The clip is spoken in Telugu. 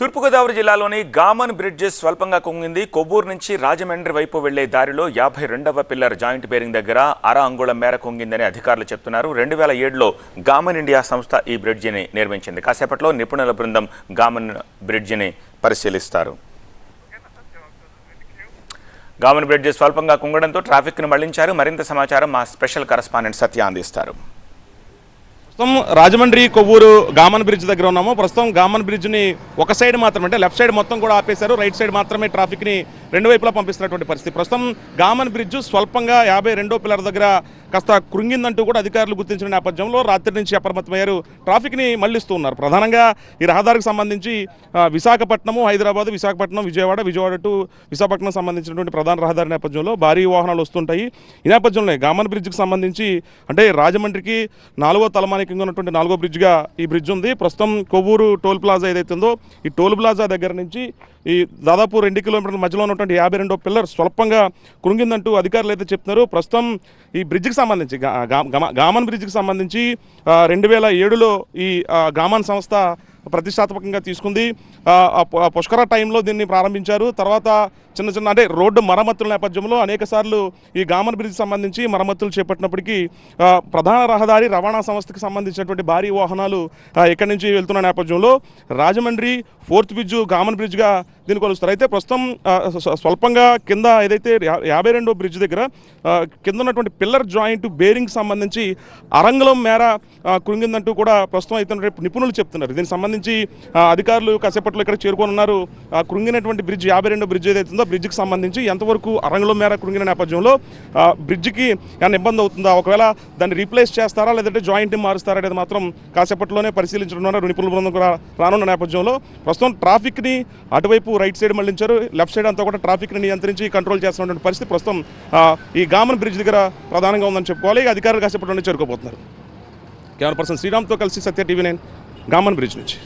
తూర్పుగోదావరి జిల్లాలోని గామన్ బ్రిడ్జెస్ స్వల్పంగా కుంగింది. కొవ్వూరు నుంచి రాజమండ్రి వైపు వెళ్ళే దారిలో యాభై రెండవ పిల్లర్ జాయింట్ బేరింగ్ దగ్గర అర అంగుళం మేర కుంగిందని అధికారులు చెప్తున్నారు. రెండు వేల ఏడులో గామన్ ఇండియా సంస్థ ఈ బ్రిడ్జిని నిర్మించింది. కాసేపట్లో నిపుణుల బృందం గామన్ బ్రిడ్జిని పరిశీలిస్తారు. గామన్ బ్రిడ్జెస్ స్వల్పంగా కుంగడంతో ట్రాఫిక్ను మళ్ళించారు. మరింత సమాచారం మా స్పెషల్ కరస్పాండెంట్ సత్య అందిస్తారు. ప్రస్తుతం రాజమండ్రి కొవ్వూరు గామన్ బ్రిడ్జ్ దగ్గర ఉన్నాము. ప్రస్తుతం గామన్ బ్రిడ్జ్ని ఒక సైడ్ మాత్రమే అంటే లెఫ్ట్ సైడ్ మొత్తం కూడా ఆపేశారు. రైట్ సైడ్ మాత్రమే ట్రాఫిక్ని రెండు వైపులా పంపిస్తున్నటువంటి పరిస్థితి. ప్రస్తుతం గామన్ బ్రిడ్జ్ స్వల్పంగా యాభై రెండో పిల్లర్ దగ్గర కాస్త కృంగిందంటూ కూడా అధికారులు గుర్తించిన నేపథ్యంలో రాత్రి నుంచి అప్రమత్తమయ్యారు. ట్రాఫిక్ని మళ్ళిస్తూ ఉన్నారు. ప్రధానంగా ఈ రహదారికి సంబంధించి విశాఖపట్నము హైదరాబాద్ విశాఖపట్నం విజయవాడ విజయవాడ టు విశాఖపట్నం సంబంధించినటువంటి ప్రధాన రహదారి నేపథ్యంలో భారీ వాహనాలు వస్తుంటాయి. ఈ నేపథ్యంలో గామన్ బ్రిడ్జ్కి సంబంధించి అంటే రాజమండ్రికి నాలుగో తలమానికంగా ఉన్నటువంటి నాలుగో బ్రిడ్జ్గా ఈ బ్రిడ్జ్ ఉంది. ప్రస్తుతం కొవ్వూరు టోల్ ప్లాజా ఏదైతే ఉందో ఈ టోల్ ప్లాజా దగ్గర నుంచి ఈ దాదాపు రెండు కిలోమీటర్ల మధ్యలో ఉన్నటువంటి యాభై రెండో పిల్లర్ స్వల్పంగా కృంగిందంటూ అధికారులు అయితే చెప్తున్నారు. ప్రస్తుతం ఈ బ్రిడ్జ్కి సంబంధించి గామన్ బ్రిడ్జ్కి సంబంధించి రెండు వేల ఏడులో ఈ గామన్ సంస్థ ప్రతిష్టాత్మకంగా తీసుకుంది. పుష్కర టైంలో దీన్ని ప్రారంభించారు. తర్వాత చిన్న చిన్న అంటే రోడ్డు మరమ్మతుల నేపథ్యంలో అనేక ఈ గామన్ బ్రిడ్జ్ సంబంధించి మరమ్మతులు చేపట్టినప్పటికీ ప్రధాన రహదారి రవాణా సంస్థకి సంబంధించినటువంటి భారీ వాహనాలు ఇక్కడి నుంచి వెళ్తున్న నేపథ్యంలో రాజమండ్రి ఫోర్త్ బ్రిడ్జ్ గామన్ బ్రిడ్జ్గా దీన్ని కొలుస్తారు. అయితే ప్రస్తుతం స్వల్పంగా కింద ఏదైతే యాభై రెండో బ్రిడ్జ్ దగ్గర కింద ఉన్నటువంటి పిల్లర్ జాయింట్ బేరింగ్ సంబంధించి అరంగలం మేర కృంగిందంటూ కూడా ప్రస్తుతం అయితే నిపుణులు చెప్తున్నారు. దీనికి సంబంధించి ఆ, అధికారులు కాసేపట్లో ఇక్కడ చేరుకొని ఉన్నారు. కృంగినటువంటి బ్రిడ్జ్ యాభై రెండో బ్రిడ్జ్ ఏదైతే ఉందో బ్రిడ్జ్కి సంబంధించి ఎంతవరకు అరంగలం మేర కృంగిన నేపథ్యంలో బ్రిడ్జ్కి ఏమైనా ఇబ్బంది అవుతుందా? ఒకవేళ దాన్ని రీప్లేస్ చేస్తారా? లేదంటే జాయింట్ని మారుస్తారా అనేది మాత్రం కాసేపట్లోనే పరిశీలించడం నిపుణుల బృందం కూడా రానున్న నేపథ్యంలో. ప్రస్తుతం ట్రాఫిక్ని అటువైపు రైట్ సైడ్ మళ్ళించారు. లెఫ్ట్ సైడ్ అంతా కూడా ట్రాఫిక్ని నియంత్రించి కంట్రోల్ చేస్తున్నటువంటి పరిస్థితి ప్రస్తుతం ఈ గామన్ బ్రిడ్జ్ దగ్గర ప్రధానంగా ఉందని చెప్పుకోవాలి. అధికారులు కాసేపట్లోనే చేరుకోబోతున్నారు. కెమెరా పర్సన్ శ్రీరామ్తో కలిసి Satya TV nine Gammon bridge నుంచి